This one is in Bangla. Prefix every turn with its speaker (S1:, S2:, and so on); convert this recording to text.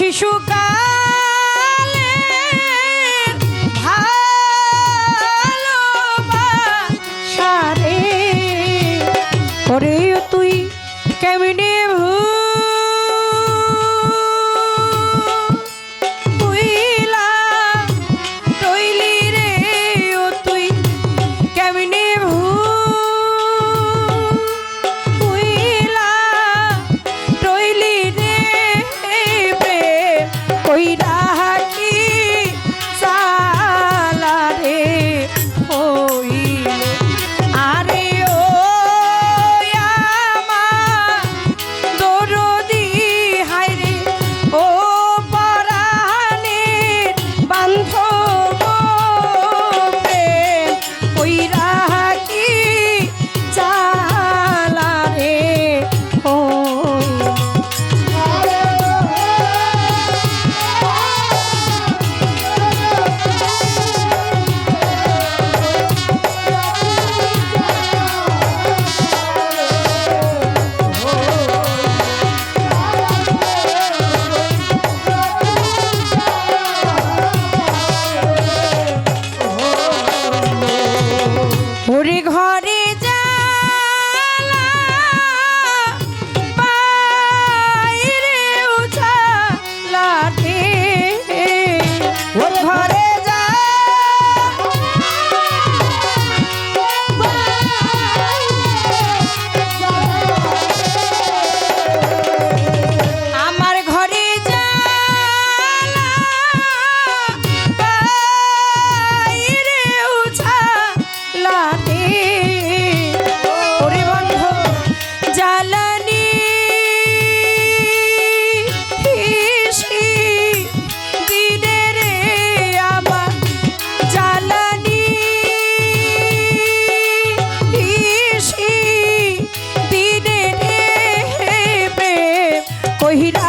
S1: শিশুকালে ভালোবাসারে ওরে তুই কেমনে ভুল ওরে ঘরে যা He.